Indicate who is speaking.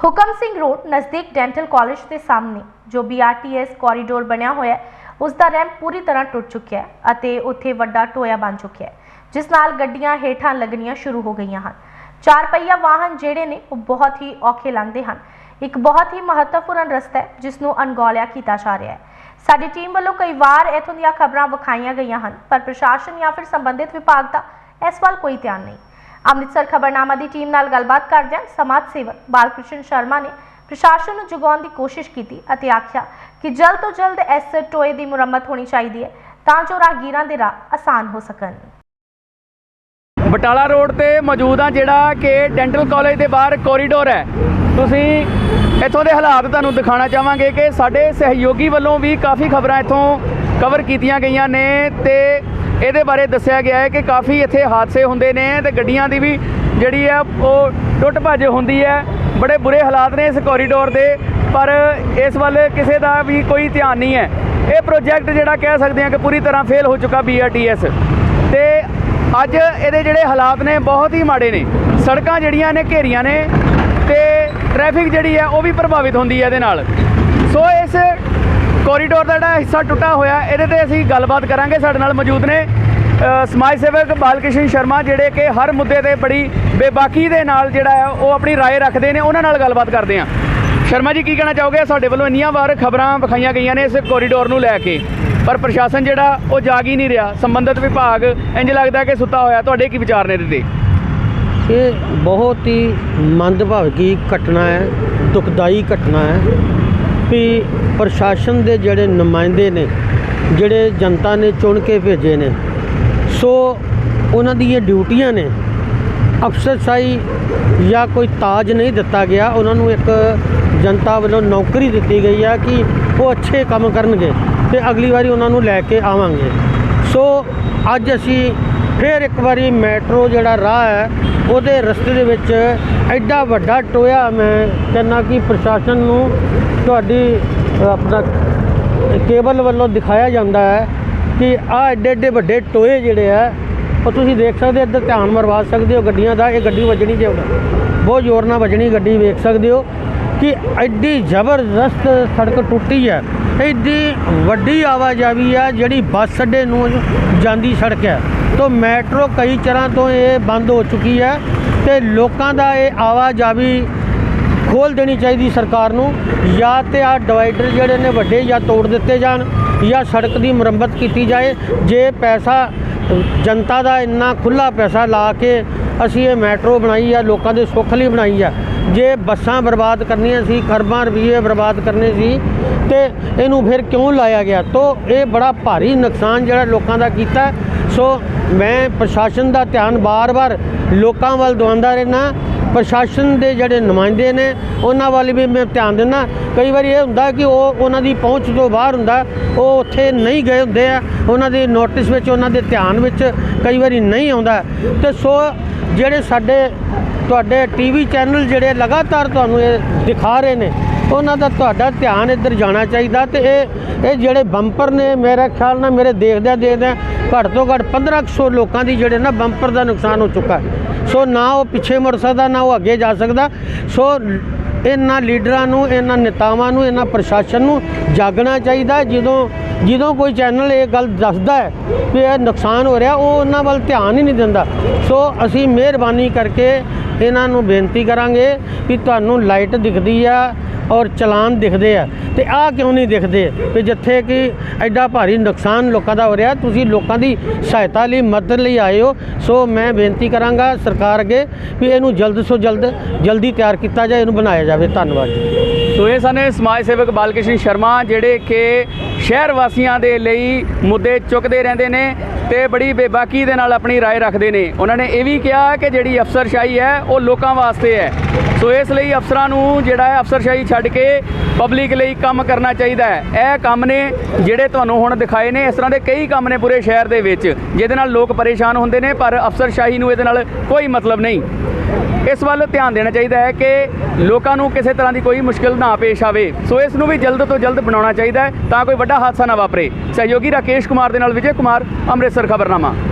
Speaker 1: ਹੁਕਮ ਸਿੰਘ ਰੋਡ ਨਜ਼ਦੀਕ dental college ਦੇ ਸਾਹਮਣੇ, ਜੋ BRTS ਕੋਰੀਡੋਰ ਬਣਿਆ ਹੋਇਆ ਹੈ ਉਸ ਦਾ ਰੈਂਪ ਪੂਰੀ ਤਰ੍ਹਾਂ ਟੁੱਟ ਚੁੱਕਿਆ ਹੈ ਅਤੇ ਉੱਥੇ ਵੱਡਾ ਟੋਇਆ ਬਣ ਚੁੱਕਿਆ ਹੈ, ਜਿਸ ਨਾਲ ਗੱਡੀਆਂ ਹੇਠਾਂ ਲੱਗਣੀਆਂ ਸ਼ੁਰੂ ਹੋ ਗਈਆਂ ਹਨ। ਚਾਰ ਪਹੀਆ ਵਾਹਨ ਜਿਹੜੇ ਨੇ, ਉਹ ਬਹੁਤ ਹੀ ਔਖੇ ਲੰਘਦੇ ਹਨ। ਇੱਕ ਬਹੁਤ ਹੀ ਮਹੱਤਵਪੂਰਨ ਰਸਤਾ ਹੈ, ਜਿਸ ਨੂੰ ਅਣਗੌਲਿਆ ਕੀਤਾ ਜਾ ਰਿਹਾ ਹੈ। ਸਾਡੀ ਟੀਮ ਵੱਲੋਂ ਕਈ ਵਾਰ ਇਥੋਂ ਦੀਆਂ ਖਬਰਾਂ ਵਿਖਾਈਆਂ ਗਈਆਂ ਹਨ, ਪਰ ਪ੍ਰਸ਼ਾਸਨ ਜਾਂ ਫਿਰ ਸੰਬੰਧਿਤ ਵਿਭਾਗ ਦਾ ਇਸ ਵੱਲ ਕੋਈ ਧਿਆਨ ਨਹੀਂ। ਅੰਮ੍ਰਿਤਸਰ ਖਬਰਨਾਮਾ ਦੀ ਟੀਮ ਨਾਲ ਗੱਲਬਾਤ ਕਰਦਿਆਂ ਸਮਾਜ ਸੇਵਕ ਬਾਲਕ੍ਰਿਸ਼ਨ ਸ਼ਰਮਾ ਨੇ ਪ੍ਰਸ਼ਾਸਨ ਨੂੰ ਜਗਾਉਣ ਦੀ ਕੋਸ਼ਿਸ਼ ਕੀਤੀ ਅਤੇ ਆਖਿਆ ਕਿ ਜਲਦ ਤੋਂ ਜਲਦ ਇਸ ਟੋਏ ਦੀ ਮੁਰੰਮਤ ਹੋਣੀ ਚਾਹੀਦੀ ਹੈ ਤਾਂ ਜੋ ਰਾਹਗੀਰਾਂ ਦੇ ਰਾਹ ਆਸਾਨ ਹੋ ਸਕਣ।
Speaker 2: ਬਟਾਲਾ ਰੋਡ ਤੇ ਮੌਜੂਦ ਆ ਜਿਹੜਾ ਕਿ ਡੈਂਟਲ ਕਾਲਜ ਦੇ ਬਾਹਰ ਕੋਰੀਡੋਰ ਹੈ। ਤੁਸੀਂ ਇੱਥੋਂ ਦੇ ਹਾਲਾਤ ਤੁਹਾਨੂੰ ਦਿਖਾਉਣਾ ਚਾਹਾਂਗੇ ਕਿ ਸਾਡੇ ਸਹਿਯੋਗੀ ਵੱਲੋਂ ਵੀ ਕਾਫੀ ਖਬਰਾਂ ਇੱਥੋਂ ਕਵਰ ਕੀਤੀਆਂ ਗਈਆਂ ਨੇ ਤੇ ਇਹਦੇ ਬਾਰੇ ਦੱਸਿਆ ਗਿਆ ਹੈ ਕਿ ਕਾਫੀ ਇੱਥੇ ਹਾਦਸੇ ਹੁੰਦੇ ਨੇ ਤੇ ਗੱਡੀਆਂ ਦੀ ਵੀ ਜਿਹੜੀ ਹੈ ਉਹ ਟੁੱਟ ਭੱਜ ਹੁੰਦੀ ਹੈ। ਬੜੇ ਬੁਰੇ ਹਾਲਾਤ ਨੇ ਇਸ ਕੋਰੀਡੋਰ ਦੇ, ਪਰ ਇਸ ਵੱਲ ਕਿਸੇ ਦਾ ਵੀ ਕੋਈ ਧਿਆਨ ਨਹੀਂ ਹੈ। ਇਹ ਪ੍ਰੋਜੈਕਟ ਜਿਹੜਾ ਕਹਿ ਸਕਦੇ ਹਾਂ ਕਿ ਪੂਰੀ ਤਰ੍ਹਾਂ ਫੇਲ ਹੋ ਚੁੱਕਾ BRTS ਤੇ ਅੱਜ ਇਹਦੇ ਜਿਹੜੇ ਹਾਲਾਤ ਨੇ ਬਹੁਤ ਹੀ ਮਾੜੇ ਨੇ। ਸੜਕਾਂ ਜਿਹੜੀਆਂ ਨੇ ਘੇਰੀਆਂ ਨੇ ਤੇ ਟ੍ਰੈਫਿਕ ਜਿਹੜੀ ਹੈ ਉਹ ਵੀ ਪ੍ਰਭਾਵਿਤ ਹੁੰਦੀ ਹੈ ਇਹਦੇ ਨਾਲ। ਸੋ ਇਸ ਕੋਰੀਡੋਰ ਦਾ ਜਿਹੜਾ ਹਿੱਸਾ ਟੁੱਟਾ ਹੋਇਆ ਇਹਦੇ ਤੇ ਅਸੀਂ ਗੱਲਬਾਤ ਕਰਾਂਗੇ ਸਾਡੇ ਨਾਲ ਮੌਜੂਦ ਨੇ ਅ, ਸਮਾਜ ਸੇਵਕ ਬਾਲਕ੍ਰਿਸ਼ਨ ਸ਼ਰਮਾ ਜਿਹੜੇ ਕਿ ਹਰ ਮੁੱਦੇ ਤੇ ਬੜੀ ਬੇਬਾਕੀ ਦੇ ਨਾਲ ਜਿਹੜਾ ਹੈ ਉਹ ਆਪਣੀ رائے ਰੱਖਦੇ ਨੇ ਉਹਨਾਂ ਨਾਲ ਗੱਲਬਾਤ ਕਰਦੇ ਹਾਂ ਸ਼ਰਮਾ ਜੀ ਕੀ ਕਹਿਣਾ ਚਾਹੋਗੇ ਸਾਡੇ ਵੱਲੋਂ ਇੰਨੀਆਂ ਵਾਰ ਖਬਰਾਂ ਵਿਖਾਈਆਂ ਗਈਆਂ ਨੇ ਇਸ ਕੋਰੀਡੋਰ ਨੂੰ ਲੈ ਕੇ ਪਰ ਪ੍ਰਸ਼ਾਸਨ ਜਿਹੜਾ ਉਹ ਜਾਗ ਹੀ ਨਹੀਂ ਰਿਹਾ ਸੰਬੰਧਿਤ ਵਿਭਾਗ ਇੰਜ ਲੱਗਦਾ ਕਿ ਸੁੱਤਾ ਹੋਇਆ ਤੁਹਾਡੇ ਕੀ ਵਿਚਾਰ ਨੇ ਇਹਦੇ ਤੇ
Speaker 3: ਇਹ ਬਹੁਤ ਹੀ ਮੰਦਭਾਗੀ ਘਟਨਾ ਹੈ ਦੁਖਦਾਈ ਘਟਨਾ ਹੈ ਵੀ ਪ੍ਰਸ਼ਾਸਨ ਦੇ ਜਿਹੜੇ ਨੁਮਾਇੰਦੇ ਨੇ, ਜਿਹੜੇ ਜਨਤਾ ਨੇ ਚੁਣ ਕੇ ਭੇਜੇ ਨੇ, ਸੋ ਉਹਨਾਂ ਦੀਆਂ ਡਿਊਟੀਆਂ ਨੇ। ਅਫਸਰਸ਼ਾਹੀ ਜਾਂ ਕੋਈ ਤਾਜ ਨਹੀਂ ਦਿੱਤਾ ਗਿਆ, ਉਹਨਾਂ ਨੂੰ ਇੱਕ ਜਨਤਾ ਵੱਲੋਂ ਨੌਕਰੀ ਦਿੱਤੀ ਗਈ ਆ ਕਿ ਉਹ ਅੱਛੇ ਕੰਮ ਕਰਨਗੇ ਤੇ ਅਗਲੀ ਵਾਰੀ ਉਹਨਾਂ ਨੂੰ ਲੈ ਕੇ ਆਵਾਂਗੇ। ਸੋ ਅੱਜ ਅਸੀਂ ਫਿਰ ਇੱਕ ਵਾਰੀ ਮੈਟਰੋ ਜਿਹੜਾ ਰਾਹ ਹੈ ਉਹਦੇ ਰਸਤੇ ਦੇ ਵਿੱਚ ਐਡਾ ਵੱਡਾ ਟੋਇਆ ਮੈਂ ਕਹਿੰਦਾ ਕਿ ਪ੍ਰਸ਼ਾਸਨ ਨੂੰ ਤੁਹਾਡੀ ਆਪਣਾ ਕੇਬਲ ਵੱਲੋਂ ਦਿਖਾਇਆ ਜਾਂਦਾ ਹੈ ਕਿ ਆਹ ਐਡੇ ਐਡੇ ਵੱਡੇ ਟੋਏ ਜਿਹੜੇ ਆ ਉਹ ਤੁਸੀਂ ਦੇਖ ਸਕਦੇ ਹੋ, ਇੱਧਰ ਧਿਆਨ ਮਰਵਾ ਸਕਦੇ ਹੋ ਗੱਡੀਆਂ ਦਾ ਇਹ ਗੱਡੀ ਵੱਜਣੀ ਜੇ ਬਹੁਤ ਜ਼ੋਰ ਨਾਲ ਵੱਜਣੀ ਗੱਡੀ ਵੇਖ ਸਕਦੇ ਹੋ ਕਿ ਐਡੀ ਜ਼ਬਰਦਸਤ ਸੜਕ ਟੁੱਟੀ ਹੈ। ਐਡੀ ਵੱਡੀ ਆਵਾਜਾਈ ਆ ਜਿਹੜੀ ਬੱਸ ਅੱਡੇ ਨੂੰ ਜਾਂਦੀ ਸੜਕ ਹੈ। ਤੋਂ ਮੈਟਰੋ ਕਈ ਚਿਰਾਂ ਤੋਂ ਇਹ ਬੰਦ ਹੋ ਚੁੱਕੀ ਹੈ ਤੇ ਲੋਕਾਂ ਦਾ ਇਹ ਆਵਾਜਾਵੀ ਖੋਲ ਦੇਣੀ ਚਾਹੀਦੀ ਸਰਕਾਰ ਨੂੰ। ਜਾਂ ਤੇ ਆ ਡਿਵਾਈਡਰ ਜਿਹੜੇ ਨੇ ਵੱਡੇ ਜਾਂ ਤੋੜ ਦਿੱਤੇ ਜਾਣ ਜਾਂ ਸੜਕ ਦੀ ਮੁਰੰਮਤ ਕੀਤੀ ਜਾਏ। ਜੇ ਪੈਸਾ, ਜਨਤਾ ਦਾ ਇੰਨਾ ਖੁੱਲਾ ਪੈਸਾ ਲਾ ਕੇ ਅਸੀਂ ਇਹ ਮੈਟਰੋ ਬਣਾਈ ਆ, ਲੋਕਾਂ ਦੇ ਸੁੱਖ ਲਈ ਬਣਾਈ ਆ, ਜੇ ਬੱਸਾਂ ਬਰਬਾਦ ਕਰਨੀਆਂ ਸੀ, ਖਰਬਾਂ ਰੁਪਏ ਬਰਬਾਦ ਕਰਨੇ ਸੀ, ਤੇ ਇਹਨੂੰ ਫਿਰ ਕਿਉਂ ਲਾਇਆ ਗਿਆ? ਤੋ ਇਹ ਬੜਾ ਭਾਰੀ ਨੁਕਸਾਨ ਜਿਹੜਾ ਲੋਕਾਂ ਦਾ ਕੀਤਾ। ਸੋ ਮੈਂ ਪ੍ਰਸ਼ਾਸਨ ਦਾ ਧਿਆਨ ਬਾਰ-ਬਾਰ ਲੋਕਾਂ ਵੱਲ ਦਵਾਉਂਦਾ ਰਹਿਣਾ ਪ੍ਰਸ਼ਾਸਨ ਦੇ ਜਿਹੜੇ ਨੁਮਾਇੰਦੇ ਨੇ, ਉਹਨਾਂ ਵੱਲ ਵੀ ਮੈਂ ਧਿਆਨ ਦਿੰਦਾ ਕਈ ਵਾਰੀ ਇਹ ਹੁੰਦਾ ਕਿ ਉਹ ਉਹਨਾਂ ਦੀ ਪਹੁੰਚ ਤੋਂ ਬਾਹਰ ਹੁੰਦਾ, ਉਹ ਉੱਥੇ ਨਹੀਂ ਗਏ ਹੁੰਦੇ ਆ। ਉਹਨਾਂ ਦੇ ਨੋਟਿਸ ਵਿੱਚ, ਉਹਨਾਂ ਦੇ ਧਿਆਨ ਵਿੱਚ ਕਈ ਵਾਰੀ ਨਹੀਂ ਆਉਂਦਾ। ਤੇ ਸੋ ਜਿਹੜੇ ਸਾਡੇ ਤੁਹਾਡੇ ਟੀਵੀ ਚੈਨਲ ਜਿਹੜੇ ਲਗਾਤਾਰ ਤੁਹਾਨੂੰ ਇਹ ਦਿਖਾ ਰਹੇ ਨੇ, ਉਹਨਾਂ ਦਾ ਤੁਹਾਡਾ ਧਿਆਨ ਇੱਧਰ ਜਾਣਾ ਚਾਹੀਦਾ ਤੇ ਇਹ ਇਹ ਜਿਹੜੇ ਬੰਪਰ ਨੇ, ਮੇਰੇ ਖਿਆਲ ਨਾਲ ਮੇਰੇ ਦੇਖਦਿਆਂ ਦੇਖਦਿਆਂ ਘੱਟ ਤੋਂ ਘੱਟ 1500 ਲੋਕਾਂ ਦੀ ਜਿਹੜੇ ਨਾ ਬੰਪਰ ਦਾ ਨੁਕਸਾਨ ਹੋ ਚੁੱਕਾ ਹੈ। ਸੋ ਨਾ ਉਹ ਪਿੱਛੇ ਮੁੜ ਸਕਦਾ, ਨਾ ਉਹ ਅੱਗੇ ਜਾ ਸਕਦਾ। ਸੋ ਇਹਨਾਂ ਲੀਡਰਾਂ ਨੂੰ, ਇਹਨਾਂ ਨੇਤਾਵਾਂ ਨੂੰ, ਇਹਨਾਂ ਪ੍ਰਸ਼ਾਸਨ ਨੂੰ ਜਾਗਣਾ ਚਾਹੀਦਾ ਜਦੋਂ ਜਦੋਂ ਕੋਈ ਚੈਨਲ ਇਹ ਗੱਲ ਦੱਸਦਾ ਹੈ ਕਿ ਇਹ ਨੁਕਸਾਨ ਹੋ ਰਿਹਾ, ਉਹ ਉਹਨਾਂ ਵੱਲ ਧਿਆਨ ਹੀ ਨਹੀਂ ਦਿੰਦਾ। ਸੋ ਅਸੀਂ ਮਿਹਰਬਾਨੀ ਕਰਕੇ ਇਹਨਾਂ ਨੂੰ ਬੇਨਤੀ ਕਰਾਂਗੇ ਕਿ ਤੁਹਾਨੂੰ ਲਾਈਟ ਦਿਖਦੀ ਆ ਔਰ ਚਲਾਨ ਦਿਖਦੇ ਆ। ਤੇ ਆਹ ਕਿਉਂ ਨਹੀਂ ਦਿਖਦੇ? ਵੀ ਜਿੱਥੇ ਕਿ ਐਡਾ ਭਾਰੀ ਨੁਕਸਾਨ ਲੋਕਾਂ ਦਾ ਹੋ ਰਿਹਾ, ਤੁਸੀਂ ਲੋਕਾਂ ਦੀ ਸਹਾਇਤਾ ਲਈ ਮਦਦ ਲਈ ਆਏ ਹੋ। ਸੋ ਮੈਂ ਬੇਨਤੀ ਕਰਾਂਗਾ ਸਰਕਾਰ ਅੱਗੇ ਵੀ ਇਹਨੂੰ ਜਲਦ ਤੋਂ ਜਲਦ, ਜਲਦੀ ਤਿਆਰ ਕੀਤਾ ਜਾਏ, ਇਹਨੂੰ ਬਣਾਇਆ ਜਾਵੇ। ਧੰਨਵਾਦ ਜੀ।
Speaker 2: ਸੋ ਇਹ ਸਨ ਸਮਾਜ ਸੇਵਕ ਬਾਲਕ੍ਰਿਸ਼ਨ ਸ਼ਰਮਾ, ਜਿਹੜੇ ਕਿ ਸ਼ਹਿਰ ਵਾਸੀਆਂ ਦੇ ਲਈ ਮੁੱਦੇ ਚੁੱਕਦੇ ਰਹਿੰਦੇ ਨੇ ਤੇ ਬੜੀ ਬੇਬਾਕੀ ਦੇ ਨਾਲ ਆਪਣੀ رائے ਰੱਖਦੇ ਨੇ ਉਹਨਾਂ ਨੇ ਇਹ ਵੀ ਕਿਹਾ ਕਿ ਜਿਹੜੀ ਅਫਸਰਸ਼ਾਹੀ ਹੈ ਉਹ ਲੋਕਾਂ ਵਾਸਤੇ ਹੈ ਸੋ ਇਸ ਲਈ ਅਫਸਰਾਂ ਨੂੰ ਜਿਹੜਾ ਹੈ ਅਫਸਰਸ਼ਾਹੀ ਛੱਡ ਕੇ ਪਬਲਿਕ ਲਈ ਕੰਮ ਕਰਨਾ ਚਾਹੀਦਾ ਹੈ ਇਹ ਕੰਮ ਨੇ ਜਿਹੜੇ ਤੁਹਾਨੂੰ ਹੁਣ ਦਿਖਾਏ ਨੇ ਇਸ ਤਰ੍ਹਾਂ ਦੇ ਕਈ ਕੰਮ ਨੇ ਪੂਰੇ ਸ਼ਹਿਰ ਦੇ ਵਿੱਚ ਜਿਹਦੇ ਨਾਲ ਲੋਕ ਪਰੇਸ਼ਾਨ ਹੁੰਦੇ ਨੇ ਪਰ ਅਫਸਰਸ਼ਾਹੀ ਨੂੰ ਇਹਦੇ ਨਾਲ ਕੋਈ ਮਤਲਬ ਨਹੀਂ ਇਸ ਵੱਲ ਧਿਆਨ ਦੇਣਾ ਚਾਹੀਦਾ ਹੈ ਕਿ ਲੋਕਾਂ ਨੂੰ ਕਿਸੇ ਤਰ੍ਹਾਂ ਦੀ ਕੋਈ ਮੁਸ਼ਕਲ ਨਾ ਪੇਸ਼ ਆਵੇ ਸੋ ਇਸ ਨੂੰ ਵੀ ਜਲਦ ਤੋਂ ਜਲਦ ਬਣਾਉਣਾ ਚਾਹੀਦਾ ਹੈ ਤਾਂ ਕੋਈ ਵੱਡਾ ਹਾਦਸਾ ਨਾ ਵਾਪਰੇ। ਸਹਿਯੋਗੀ ਰਾਕੇਸ਼ ਕੁਮਾਰ ਦੇ ਨਾਲ ਵਿਜੇ ਕੁਮਾਰ ਅੰਮ੍ਰਿਤਸਰ ਖਬਰਨਾਮਾ।